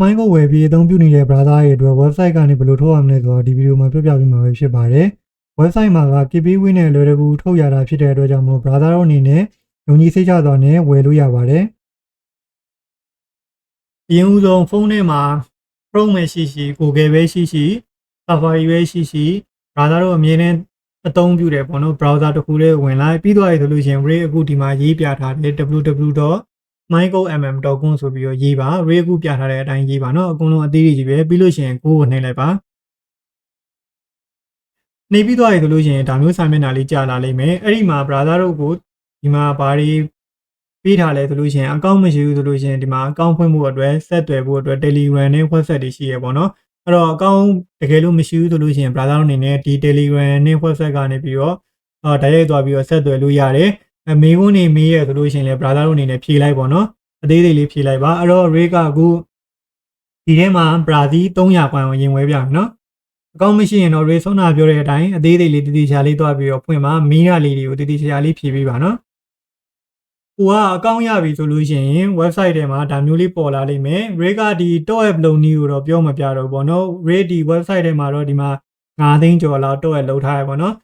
မိုင်းကိုဝယ်ပြီးအသုံးပြုနေတဲ့ browser ရဲ့အတွက် website ကနေဘယ်လိုထုတ်ရမလဲဆိုတော့ဒီဗီဒီယိုမှာပြောပြပေးမှာပဲဖြစ်ပါတယ်။ website မှာက KP Win နဲ့လွယ်တကူထုတ်ရတာဖြစ်တဲ့အတွက်ကြောင့်မို့ browser တို့အနေနဲ့ယုံကြည်စိတ်ချစွာနဲ့ဝယ်လို့ရပါတယ်။အရင်ဦးဆုံးဖုန်းထဲမှာ Chrome ပဲရှိရှိ Google ပဲရှိရှိ Safari ပဲရှိရှိ browser တို့အမြင်နဲ့အသုံးပြုတယ်ပေါ့နော် browser တစ်ခုလေးဝင်လိုက်ပြီးသွားပြီဆိုလို့ရှိရင် Ray အခုဒီမှာရေးပြထားတယ် www.mycomm.com ဆိုပြီးတော့ရေးပါ Ray အခုပြထားတဲ့အတိုင်းရေးပါနော်အကုန်လုံးအသေးကြီးပဲပြီးလို့ရှိရင်ကိုကိုနှိပ်လိုက်ပါနှိပ်ပြီးသွားပြီဆိုလို့ရှိရင်ဒါမျိုးစာမျက်နှာလေးကြာလာလိမ့်မယ်အဲ့ဒီမှာ browser တို့ကိုဒီမှာဘာတွေပေးထားလဲဆိုလို့ရှိရင်အကောင့်မရှိဘူးဆိုလို့ရှိရင်ဒီမှာအကောင့်ဖွင့်ဖို့အတွက်ဆက်သွယ်ဖို့အတွက် Telegram နဲ့ WhatsApp တွေရှိရပေါ့နော်အဲ့တော့အကောင့်တကယ်လို့မရှိဘူးဆိုလို့ရှိရင် browser အနေနဲ့ဒီ Telegram နဲ့ WhatsApp ကနေပြီးတော့အာတိုက်ရိုက်သွားပြီးတော့ဆက်သွယ်လို့ရတယ် အမေကုန်းနေမေးရဆိုလို့ရှိရင်လည်း browser တို့အနေနဲ့ဖြေလိုက်ပေါ့နော်အသေးသေးလေးဖြေလိုက်ပါအဲ့တော့ Ray ကအခုဒီထဲမှာ Brazil 300ကွန်ကိုရင်ဝဲပြမယ်နော်အကောင့်မရှိရင်တော့ Ray ဆုံးတာပြောတဲ့အတိုင်းအသေးသေးလေးတတိချာလေးသွားပြီးတော့ဖွင့်ပါမီးရလေးတွေကိုတတိချာလေးဖြေပေးပါနော်ကိုကအကောင့်ရပြီဆိုလို့ရှိရင် website ထဲမှာဒါမျိုးလေးပေါ်လာလိမ့်မယ် Ray ကဒီ top app လုံနည်းကိုတော့ပြောမပြတော့ဘောနော် Ray ဒီ website ထဲမှာတော့ဒီမှာ9သိန်းကျော်လောက် top app လုံထားရပါတော့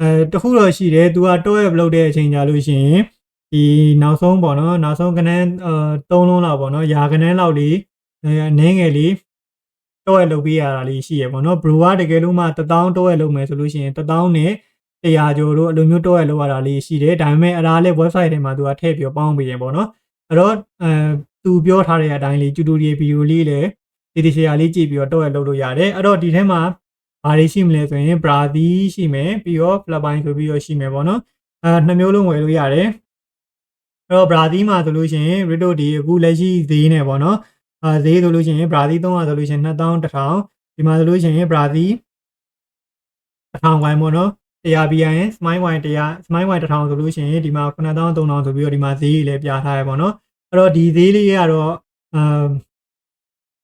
အဲတခုတော့ရှိတယ်သူက top app လုံတဲ့အချိန်ကြာလို့ရှိရင်ဒီနောက်ဆုံးပေါ့နော်နောက်ဆုံးကနန်းအဲ3လုံးလောက်ပေါ့နော်ရာကနန်းလောက်လေးအဲအနေငယ်လေးတော့ရလုပ်ပေးရတာလေးရှိရပေါ့နော်ဘရူကတကယ်လို့မှ1000တော့ရလုပ်မယ်ဆိုလို့ရှိရင်1000နဲ့100ကျော်တို့အလိုမျိုးတော့ရလုပ်ရတာလေးရှိတယ်ဒါပေမဲ့အလားလဲ website ထဲမှာသူကထည့်ပြီးပေါင်းပေးရင်ပေါ့နော်အဲ့တော့အဲသူပြောထားတဲ့အတိုင်းလေး tutorial video လေးလည်းဒီဒီရှယ်ယာလေးကြည့်ပြီးတော့တော့ရလုပ်လို့ရတယ်အဲ့တော့ဒီထဲမှာ ဘာတွေရှိမလဲဆိုရင် Brazil ရှိမယ်ပြီးတော့ Philippines ဆိုပြီးတော့ရှိမယ်ပေါ့နော်အဲနှစ်မျိုးလုံးဝယ်လို့ရတယ်အဲ့တော့ Brazil မှာဆိုလို့ရှိရင် Rito ဒီအခုလက်ရှိဈေးနဲ့ပေါ့နော်အာဈေးဆိုလို့ရှိရင် Brazil 300ဆိုလို့ရှိရင်2100ဒီမှာဆိုလို့ရှိရင် Brazil 1000ဝိုင်းပေါ့နော်100 BN Smile Wine 100 Smile Wine 1000ဆိုလို့ရှိရင်ဒီမှာ9300ဆိုပြီးတော့ဒီမှာဈေးကြီးလည်းပြထားရပေါ့နော်အဲ့တော့ဒီဈေးလေးကတော့အမ်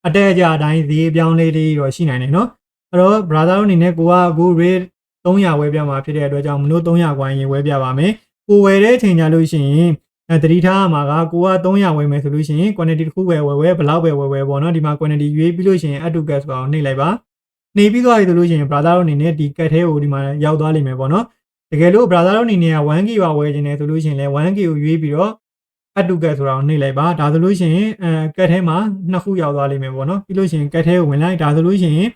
အတက်အကျအတိုင်းဈေးပြောင်းလေးတွေတော့ရှိနိုင်တယ်နော် အဲ့တော့ brother တို့အနေနဲ့ကိုကအခု rate 300ဝယ်ပြမှာဖြစ်တဲ့အတွက်ကြောင့်မလို့300ကွာရင်ဝယ်ပြပါမယ်ကိုဝယ်တဲ့အချိန်ကြလို့ရှိရင်အဲတတိထားမှာကကိုက300ဝယ်မယ်ဆိုလို့ရှိရင် quantity တစ်ခုပဲဝယ်ဝယ်ဘလောက်ပဲဝယ်ဝယ်ပေါ့နော်ဒီမှာ quantity ရွေးပြီးလို့ရှိရင် add to gas ဆိုတာကိုနှိပ်လိုက်ပါနှိပ်ပြီးသွားပြီဆိုလို့ရှိရင် brother တို့အနေနဲ့ဒီ cat ထဲကိုဒီမှာရောက်သွားလိမ့်မယ်ပေါ့နော်တကယ်လို့ brother တို့အနေနဲ့က 1k ပါဝယ်ခြင်းတယ်ဆိုလို့ရှိရင်လည်း 1k ကိုရွေးပြီးတော့ add to cat ဆိုတာကိုနှိပ်လိုက်ပါဒါဆိုလို့ရှိရင်အဲ cat ထဲမှာနှစ်ခုရောက်သွားလိမ့်မယ်ပေါ့နော်ပြီးလို့ရှိရင် cat ထဲကိုဝင်လိုက်ဒါဆိုလို့ရှိရင်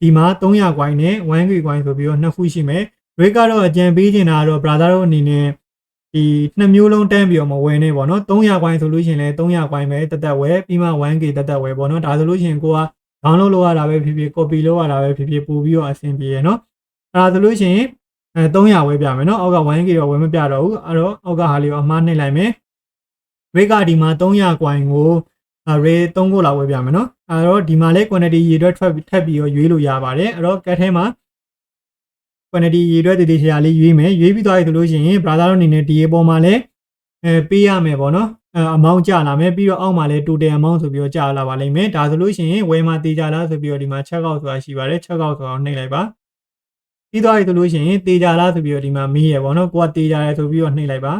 ဒီမှာ300 coin နဲ့ 1k coin ဆိုပြီးတော့နှစ်ခုရှိမယ် rate ကတော့အကြံပေးချင်တာကတော့ brother တို့အနေနဲ့ဒီနှစ်မျိုးလုံးတန်းပြီးတော့မဝယ်နေပေါ့နော်300 coin ဆိုလို့ရှိရင်လည်း300 coin ပဲတက်တက်ဝယ်ပြီးမှ 1k တက်တက်ဝယ်ပေါ့နော်ဒါဆိုလို့ရှိရင်ကိုက download လုပ်ရတာပဲဖြစ်ဖြစ် copy လုပ်ရတာပဲဖြစ်ဖြစ်ပို့ပြီးတော့အဆင်ပြေရနော်အဲဒါဆိုလို့ရှိရင်အဲ300ဝယ်ပြမယ်နော်အောက်က 1k တော့ဝယ်မပြတော့ဘူးအဲ့တော့အောက်ကဟာလေးကိုအမှားနှိပ်လိုက်မယ် rate ကဒီမှာ300 coin ကို rate 3ခုလောက်ဝယ်ပြမယ်နော်အဲ့တော့ဒီမှာလဲ quantity ရေတွက်ထွက်ထပ်ပြီးတော့ရွေးလို့ရပါတယ်အဲ့တော့ cat ထဲမှာ quantity ရေတွက်တည်တည်ချာလေးရွေးမယ်ရွေးပြီးသွားပြီဆိုလို့ရှိရင် brother တို့အနေနဲ့ဒီအပေါ်မှာလဲအဲပေးရမယ်ပေါ့နော်အဲ amount ကျလာမယ်ပြီးတော့အောက်မှာလဲ total amount ဆိုပြီးတော့ကျလာပါလိမ့်မယ်ဒါဆိုလို့ရှိရင်ဝယ်မှာတေးကြလားဆိုပြီးတော့ဒီမှာ check out ဆိုတာရှိပါတယ် check out ဆိုတော့နှိပ်လိုက်ပါပြီးသွားပြီဆိုလို့ရှိရင်တေးကြလားဆိုပြီးတော့ဒီမှာမေးရပေါ့နော်ကိုကတေးကြရဲဆိုပြီးတော့နှိပ်လိုက်ပါ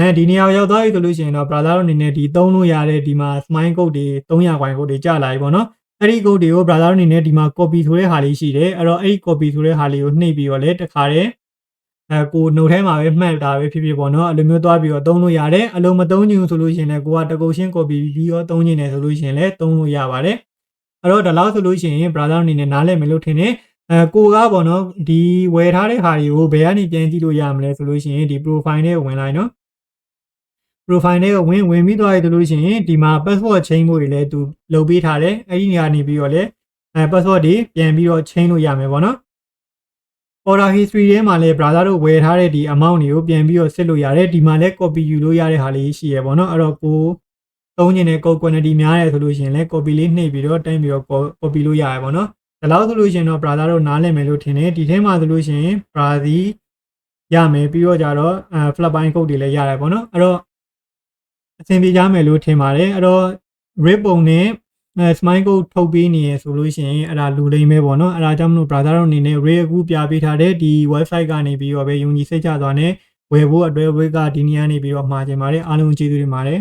အဲဒီနေရာရောက်သွားပြီဆိုလို့ရှိရင်တော့ brother တို့အနေနဲ့ဒီသုံးလို့ရတဲ့ဒီမှာ smile code တွေ300 coin code တွေကျလာပြီပေါ့နော်အဲ့ဒီ code တွေကို brother အနေနဲ့ဒီမှာ copy ဆိုတဲ့ဟာလေးရှိတယ်အဲ့တော့အဲ့ဒီ copy ဆိုတဲ့ဟာလေးကိုနှိပ်ပြီးတော့လေတခါတည်းအဲကို note ထဲမှာပဲမှတ်တာပဲဖြစ်ဖြစ်ပေါ့နော်အဲ့လိုမျိုးသွားပြီးတော့သုံးလို့ရတယ်အလုံးမသုံးချင်ဘူးဆိုလို့ရှိရင်လည်းကိုကတကုတ်ရှင်း copy ပြီးတော့သုံးချင်တယ်ဆိုလို့ရှိရင်လည်းသုံးလို့ရပါတယ်အဲ့တော့ဒီလောက်ဆိုလို့ရှိရင် brother အနေနဲ့နားလည်မယ်လို့ထင်တယ်အဲကိုကပေါ့နော်ဒီဝယ်ထားတဲ့ဟာတွေကိုဘယ်ကနေပြန်ကြည့်လို့ရမလဲဆိုလို့ရှိရင်ဒီ profile ထဲကိုဝင်လိုက်နော် profile ထဲကိုဝင်ဝင်ပြီးသွားရလို့ရှိရင်ဒီမှာ password change ဖို့တွေလည်းသူလုပ်ပေးထားတယ်အဲ့ဒီနေရာနေပြီးတော့လည်းအဲ password တွေပြန်ပြီးတော့ change လို့ရမယ်ပေါ့နော် order history ထဲမှာလည်း browser တို့ဝယ်ထားတဲ့ဒီ amount တွေကိုပြန်ပြီးတော့စစ်လို့ရတယ်ဒီမှာလည်း copy ယူလို့ရတဲ့ဟာလေးရှိရပေါ့နော်အဲ့တော့ကိုသုံးနေတဲ့ code quantity များတယ်ဆိုလို့ရှိရင်လည်း copy လေးနှိပ်ပြီးတော့တိုင်းပြီးတော့ copy လို့ရရပေါ့နော်ဒါလောက်ဆိုလို့ရှိရင်တော့ browser တို့နားလည်မယ်လို့ထင်တယ်ဒီထဲမှာဆိုလို့ရှိရင် browser ရမယ်ပြီးတော့ကြတော့အဲ flatline code တွေလည်းရတယ်ပေါ့နော်အဲ့တော့ အဆင်ပြေကြမယ်လို့ထင်ပါတယ်အဲ့တော့ rip ပုံနဲ့အဲ smile code ထုတ်ပေးနေရဆိုလို့ရှိရင်အဲ့ဒါလူလိမ့်ပဲပေါ့နော်အဲ့ဒါကြောင့်မလို့ brother တို့အနေနဲ့ ray အခုပြပေးထားတဲ့ဒီ website ကနေပြီးတော့ပဲယုံကြည်စိတ်ချစွာနဲ့ဝယ်ဖို့အတွက် ray ကဒီနေရာနေပြီးတော့မှာချင်ပါတယ်အားလုံးကျေးဇူးတင်ပါတယ်